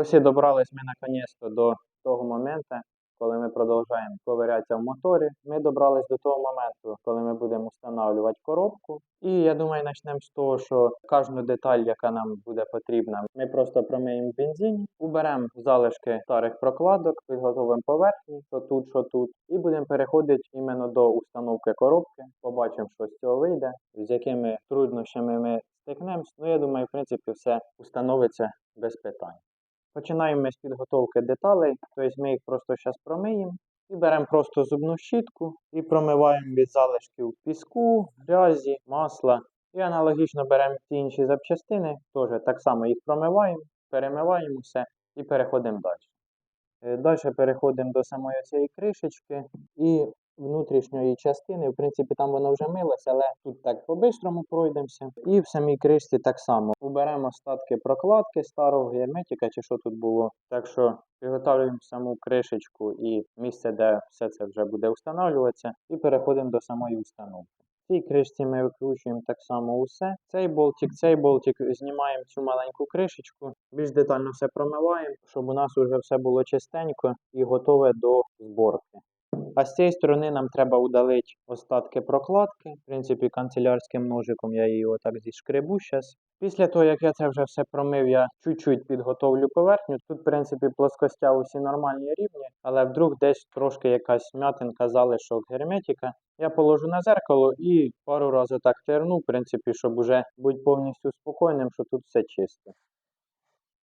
Ось і добрались ми наконець-то до того моменту, коли ми продовжуємо ковирятися в моторі. Ми добрались до того моменту, коли ми будемо встановлювати коробку. І я думаю, почнемо з того, що кожну деталь, яка нам буде потрібна, ми просто промиємо в бензині, уберемо залишки старих прокладок, підготовимо поверхні, що тут, що тут, і будемо переходити іменно до установки коробки. Побачимо, що з цього вийде, з якими труднощами ми стикнемось. Ну, я думаю, в принципі, все установиться без питань. Починаємо з підготовки деталей, тобто ми їх просто зараз промиємо і беремо просто зубну щітку і промиваємо від залишків піску, грязі, масла. І аналогічно беремо ті інші запчастини, теж так само їх промиваємо, перемиваємо все і переходимо далі. Далі переходимо до самої цієї кришечки і внутрішньої частини. В принципі, там воно вже милося, але тут так по-бистрому пройдемося. І в самій кришці так само. Уберемо остатки прокладки старого герметика чи що тут було. Так що підготовлюємо саму кришечку і місце, де все це вже буде встановлюватися, і переходимо до самої установки. В цій кришці ми викручуємо так само усе. Цей болтик, цей болтик, знімаємо цю маленьку кришечку, більш детально все промиваємо, щоб у нас вже все було чистенько і готове до зборки. А з цієї сторони нам треба удалити остатки прокладки. В принципі, канцелярським ножиком я її отак зішкребу зараз. Після того, як я це вже все промив, я чуть-чуть підготовлю поверхню. Тут, в принципі, плоскостя усі нормальні рівні, але вдруг десь трошки якась м'ятинка, залишок герметика. Я положу на зеркало і пару разів так терну, в принципі, щоб уже бути повністю спокійним, що тут все чисто.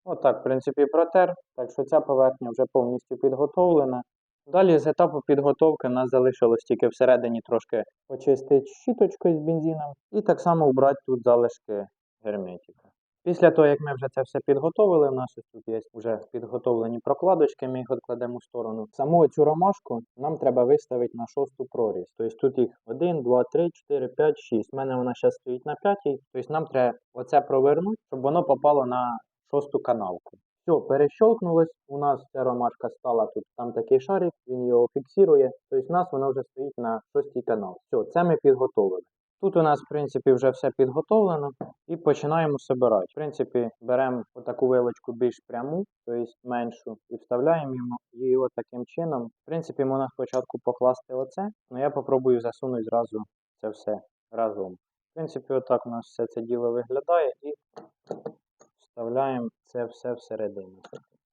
Отак, в принципі, протер. Так що ця поверхня вже повністю підготовлена. Далі з етапу підготовки нас залишилось тільки всередині трошки почистити щіточкою з бензином і так само вбрати тут залишки герметика. Після того, як ми вже це все підготовили, у нас тут є вже підготовлені прокладочки, ми їх відкладемо в сторону. Саму цю ромашку нам треба виставити на шосту проріз. Тобто тут їх 1, 2, 3, 4, 5, 6. У мене вона зараз стоїть на п'ятій. Тобто нам треба оце провернути, щоб воно попало на шосту канавку. Все, перещелкнулось, у нас ця ромашка стала тут, там такий шарик, він його фіксує. Тобто у нас воно вже стоїть на шостій канал. Все, це ми підготовили. Тут у нас, в принципі, вже все підготовлено і починаємо собирати. В принципі, беремо отаку вилочку більш пряму, тобто меншу, і вставляємо її таким чином. В принципі, можна спочатку покласти оце, але я попробую засунути зразу це все разом. В принципі, отак у нас все це діло виглядає і вставляємо це все всередину.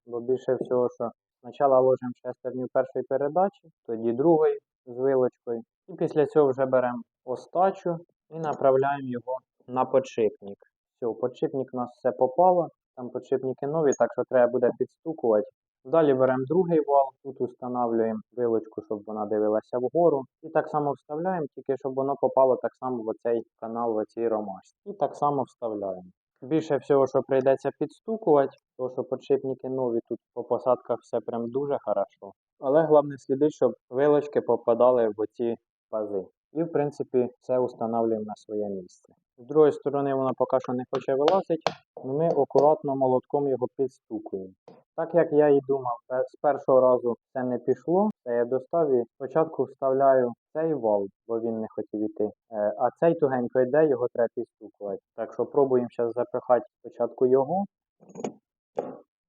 Бо більше всього, що спочатку ложимо шестерню першої передачі, тоді другої з вилочкою. І після цього вже беремо остачу і направляємо його на подшипник. Все, подшипник у нас все попало, там подшипники нові, так що треба буде підстукувати. Далі беремо другий вал, тут встановлюємо вилочку, щоб вона дивилася вгору. І так само вставляємо, тільки щоб воно попало так само в оцей канал, в оцій ромашці. І так само вставляємо. Більше всього, що прийдеться підстукувати, тому що подшипники нові, тут по посадках все прям дуже хорошо. Але головне сліди, щоб вилочки попадали в оці пази. І, в принципі, все встановлюємо на своє місце. З другої сторони, вона поки що не хоче вилазити, але ми акуратно молотком його підстукуємо. Так як я і думав, з першого разу це не пішло, це я достав і спочатку вставляю цей вал, бо він не хотів іти. Е, А цей тугенько йде, його треба підстукувати. Так що пробуємо зараз запихати спочатку його.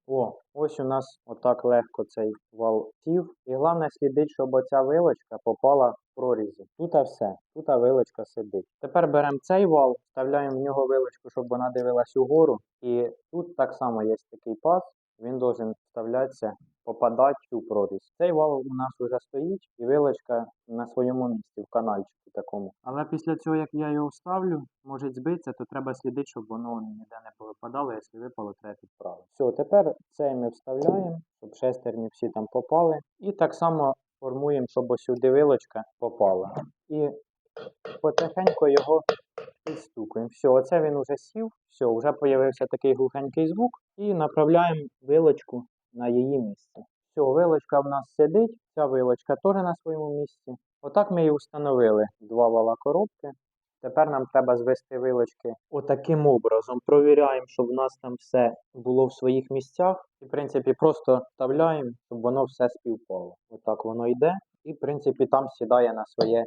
О, ось у нас отак легко цей вал сів. І головне слідить, щоб оця вилочка попала прорізі. Тут все, тут вилочка сидить. Тепер беремо цей вал, вставляємо в нього вилочку, щоб вона дивилась угору. І тут так само є такий паз, він должен вставлятися, попадати в цю прорізь. Цей вал у нас вже стоїть, і вилочка на своєму місці, в канальчику такому. Але після цього, як я його вставлю, може збитися, то треба слідити, щоб воно ніде не повипадало, якщо випало, треба підправити. Все, тепер цей ми вставляємо, щоб шестерні всі там попали. І так само формуємо, щоб ось сюди вилочка попала. І потихеньку його підстукуємо. Все, оце він уже сів, все, вже з'явився такий глухенький звук. І направляємо вилочку на її місце. Все, вилочка в нас сидить, ця вилочка теж на своєму місці. Отак ми і встановили два вала коробки. Тепер нам треба звести вилочки отаким образом. Провіряємо, щоб у нас там все було в своїх місцях. І, в принципі, просто вставляємо, щоб воно все співпало. Отак воно йде. І, в принципі, там сідає на своє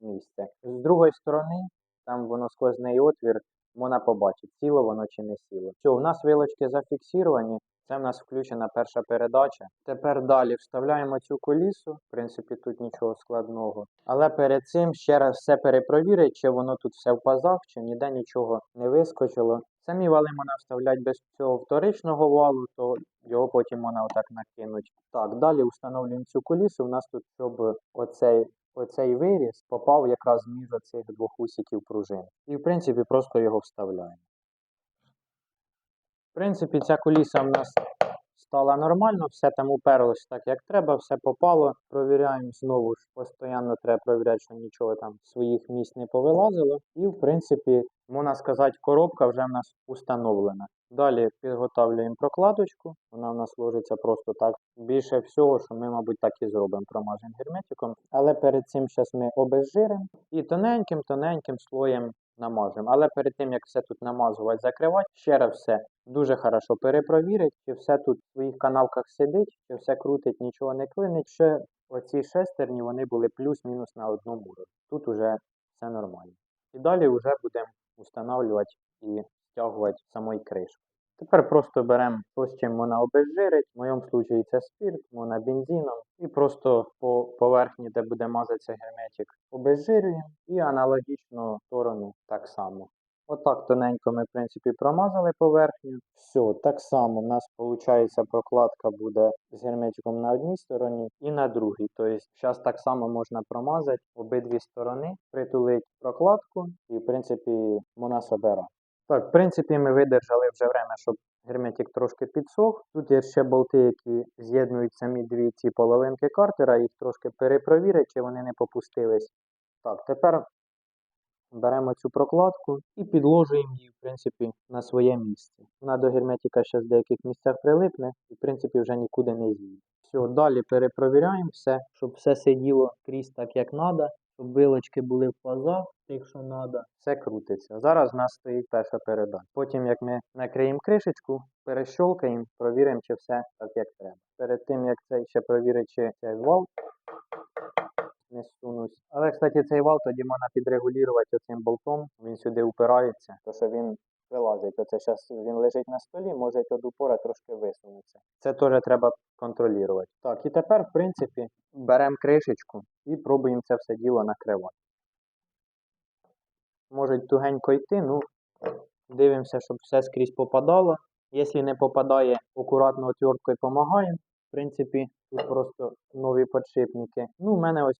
місце. З другої сторони, там воно сквозний отвір, можна побачити, сіло воно чи не сіло. Все, у нас вилочки зафіксовані. Це в нас включена перша передача. Тепер далі вставляємо цю колісу. В принципі, тут нічого складного. Але перед цим ще раз все перепровірить, чи воно тут все в пазах, чи ніде нічого не вискочило. Самі вали можна вставляти без цього вторичного валу, то його потім можна отак накинуть. Так, далі встановлюємо цю колісу. У нас тут, щоб оцей, оцей виріз попав якраз між оцих двох усіків пружин. І в принципі просто його вставляємо. Принципі, ця коліса в нас стала нормально, все там уперлось так, як треба, все попало. Провіряємо знову ж, постійно треба провіряти, що нічого там своїх місць не повилазило. І, в принципі, можна сказати, коробка вже в нас установлена. Далі підготовлюємо прокладочку, вона в нас ложиться просто так. Більше всього, що ми, мабуть, так і зробимо, промажемо герметиком. Але перед цим зараз ми обезжиримо і тоненьким-тоненьким слоєм намажемо. Але перед тим, як все тут намазувати, закривати, ще раз все дуже хорошо перепровірить, чи все тут в своїх канавках сидить, чи все крутить, нічого не клинить. Ще оці шестерні вони були плюс-мінус на одному уровні. Тут уже все нормально. І далі вже будемо встановлювати і стягувати самої кришки. Тепер просто беремо з чим вона обезжирить. В моєму випадку це спирт, можна бензином. І просто по поверхні, де буде мазатися герметик, обезжирюємо. І аналогічно сторону так само. Отак тоненько ми, в принципі, промазали поверхню. Все, так само в нас виходить прокладка буде з герметиком на одній стороні і на другій. Тобто зараз так само можна промазати обидві сторони, притулити прокладку і, в принципі, вона собере. Так, в принципі, ми видержали вже время, щоб герметик трошки підсох. Тут є ще болти, які з'єднують самі дві ці половинки картера, їх трошки перепровірити, чи вони не попустились. Так, тепер беремо цю прокладку і підложуємо її, в принципі, на своє місце. Вона до герметика ще в деяких місцях прилипне і, в принципі, вже нікуди не з'їде. Все, далі перепровіряємо все, щоб все сиділо крізь так, як треба, щоб вилочки були в пазах, якщо треба. Все крутиться. Зараз в нас стоїть перша передача. Потім, як ми накриємо кришечку, перещолкаємо, провіримо, чи все так, як треба. Перед тим, як це ще провірить, чи цей вал не сунусь. Але, кстати, цей вал тоді можна підрегулювати оцим болтом. Він сюди упирається, то що він вилазить. Оце зараз він лежить на столі, може від упора трошки висунутися. Це теж треба контролювати. Так, і тепер, в принципі, беремо кришечку і пробуємо це все діло накривати. Може тугенько йти, ну дивимося, щоб все скрізь попадало. Якщо не попадає, акуратно отверткою допомагаємо. В принципі, тут просто нові подшипники. Ну, у мене ось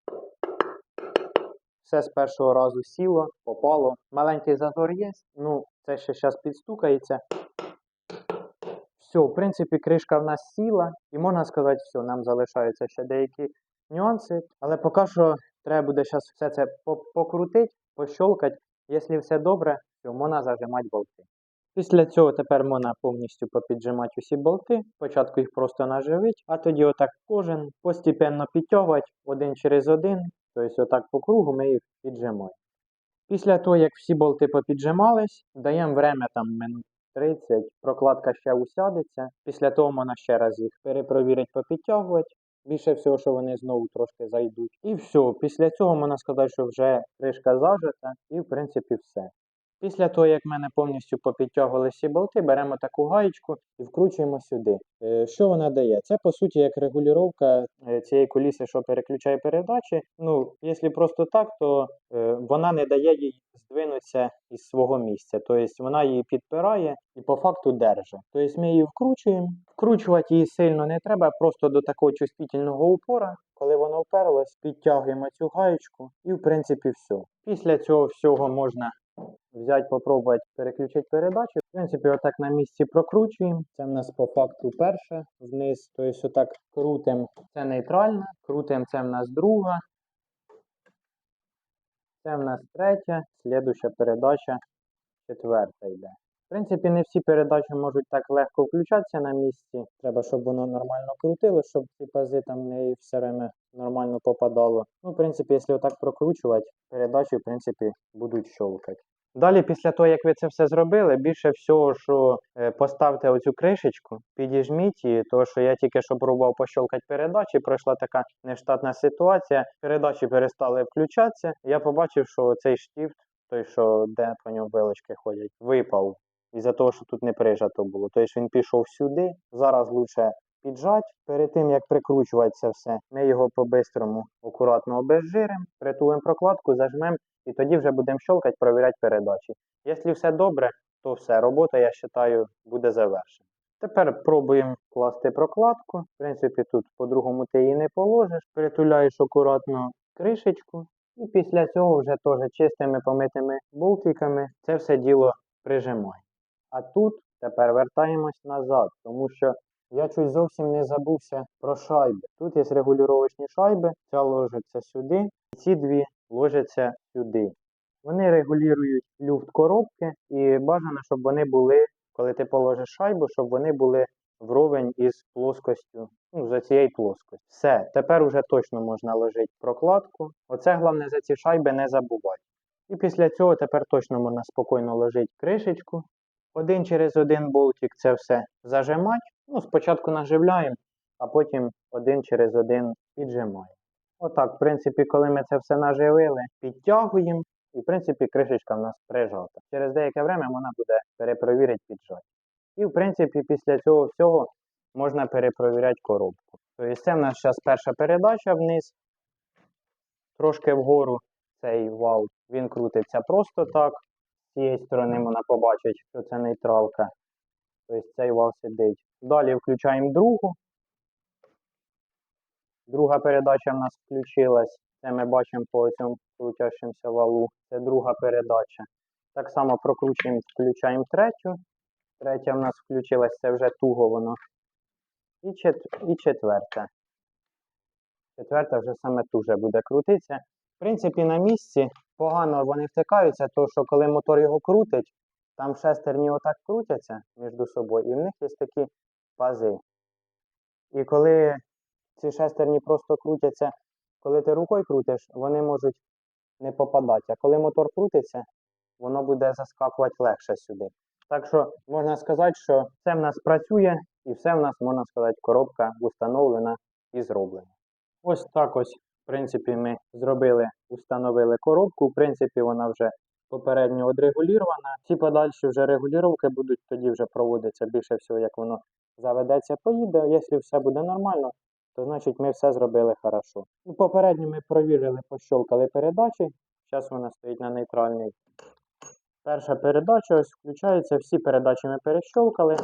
все з першого разу сіло, попало. Маленький зазор є. Ну, це ще зараз підстукається. Все, в принципі, кришка в нас сіла, і можна сказати, все, нам залишаються ще деякі нюанси. Але поки що треба буде зараз все це покрутити, пощолкати. Якщо все добре, то можна зажимати болти. Після цього тепер можна повністю попіджимати усі болти. Спочатку їх просто наживити, а тоді отак кожен постепенно підтягувати один через один. Тобто отак по кругу ми їх піджимаємо. Після того, як всі болти попіджимались, даємо время там минут 30, прокладка ще усядеться. Після того можна ще раз їх перепровірити, попідтягувати. Більше всього, що вони знову трошки зайдуть. І все. Після цього можна сказати, що вже кришка зажата, і в принципі все. Після того, як в мене повністю попідтягували всі болти, беремо таку гаєчку і вкручуємо сюди. Е, Що вона дає? Це по суті як регулювання е, цієї куліси, що переключає передачі. Ну, якщо просто так, то е, вона не дає їй здвинутися із свого місця. Тобто вона її підпирає і по факту держить. Тобто ми її вкручуємо. Вкручувати її сильно не треба, просто до такого чувствительного упора. Коли воно вперлось, підтягуємо цю гаєчку і в принципі все. Після цього всього можна взяти, попробувати переключити передачу. В принципі, отак на місці прокручуємо. Це в нас по факту перше вниз. Тобто отак крутимо. Це нейтральна, крутимо це в нас друга. Це в нас третя, слідуща передача четверта йде. В принципі, не всі передачі можуть так легко включатися на місці. Треба, щоб воно нормально крутило, щоб ці пази там не все время нормально попадало. Ну, в принципі, якщо отак прокручувати, передачі, в принципі, будуть щолкати. Далі, після того, як ви це все зробили, більше всього, що е, поставте оцю кришечку, підіжміть її, тому що я тільки що пробував пощолкати передачі, пройшла така нештатна ситуація, передачі перестали включатися. Я побачив, що цей штифт, той, що де по ньому вилочки ходять, випав. Із-за того, що тут не прижато було. Тобто він пішов сюди. Зараз лучше піджать. Перед тим, як прикручувати це все, ми його по-бистрому акуратно обезжиримо, притулимо прокладку, зажмемо і тоді вже будемо щелкати, перевіряти передачі. Якщо все добре, то все, робота, я вважаю, буде завершена. Тепер пробуємо класти прокладку. В принципі, тут по-другому ти її не положиш. Притуляєш акуратно кришечку. І після цього вже теж чистими помитими болтиками це все діло прижимай. А тут тепер вертаємось назад, тому що я чуть зовсім не забувся про шайби. Тут є регулювачні шайби, ця ложиться сюди, ці дві ложаться сюди. Вони регулюють люфт коробки і бажано, щоб вони були, коли ти положиш шайбу, щоб вони були вровень із плоскостю, ну, за цією плоскостю. Все, тепер уже точно можна ложити прокладку. Оце головне за ці шайби не забувати. І після цього тепер точно можна спокійно ложити кришечку. Один через один болтик це все зажимати. Ну, спочатку наживляємо, а потім один через один піджимаємо. Отак, в принципі, коли ми це все наживили, підтягуємо, і в принципі кришечка в нас прижата. Через деяке время вона буде перепровірити піджати. І в принципі після цього всього можна перепровіряти коробку. Тобто це в нас зараз перша передача вниз, трошки вгору цей вал, він крутиться просто так. Цієї сторони можна побачити, що це нейтралка. Тобто цей вал сидить. Далі включаємо другу. Друга передача в нас включилась. Це ми бачимо по цьому крутящимся валу. Це друга передача. Так само прокручуємо, включаємо третю. Третя в нас включилась, це вже туго воно. І, чет... і четверта. Четверта вже саме туже буде крутитися. В принципі, на місці погано вони втикаються, тому що коли мотор його крутить, там шестерні отак крутяться між собою, і в них є такі пази. І коли ці шестерні просто крутяться, коли ти рукою крутиш, вони можуть не попадати. А коли мотор крутиться, воно буде заскакувати легше сюди. Так що можна сказати, що все в нас працює і все в нас, можна сказати, коробка установлена і зроблена. Ось так ось, в принципі, ми зробили, установили коробку. В принципі, вона вже попередньо одрегулювана. Ці подальші вже регулювання будуть тоді вже проводитися більше всього, як воно заведеться, поїде. Якщо все буде нормально, то значить ми все зробили хорошо. Ну, попередньо ми провірили, пощолкали передачі. Зараз вона стоїть на нейтральній. Перша передача ось включається, всі передачі ми перещолкали.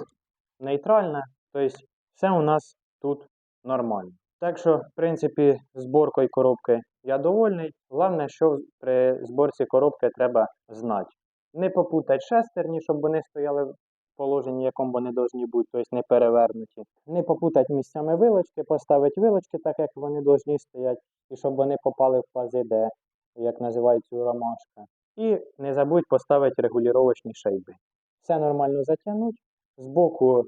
Нейтральна, тобто все у нас тут нормально. Так що, в принципі, зборкою коробки я довольний. Головне, що при зборці коробки треба знати. Не попутати шестерні, щоб вони стояли в положенні, якому вони повинні бути, тобто не перевернуті. Не попутати місцями вилочки, поставити вилочки так, як вони повинні стояти, і щоб вони попали в фази Д, як називається ромашка. І не забудь поставити регулювачні шайби. Все нормально затягнуть. Збоку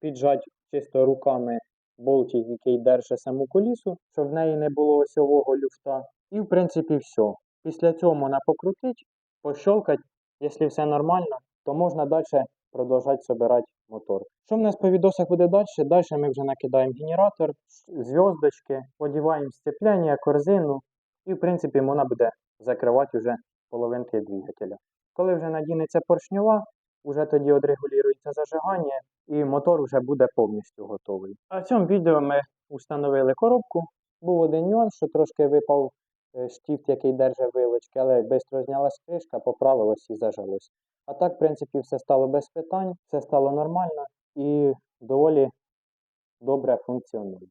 піджать чисто руками болтик, який держить саму колісу, щоб в неї не було осьового люфта. І в принципі все. Після цього можна покрутити, пощолкати. Якщо все нормально, то можна далі продовжувати збирати мотор. Що в нас по відосах буде далі? Далі ми вже накидаємо генератор, зв'язочки, одіваємо сцепляння, корзину. І в принципі можна буде закривати вже половинки двигателя. Коли вже надінеться поршньова, вже тоді одрегулюється зажигання і мотор вже буде повністю готовий. А в цьому відео ми встановили коробку. Був один нюанс, що трошки випав е, штифт, який держить вилочки, але швидко знялась кришка, поправилось і зажилось. А так, в принципі, все стало без питань, все стало нормально і доволі добре функціонує.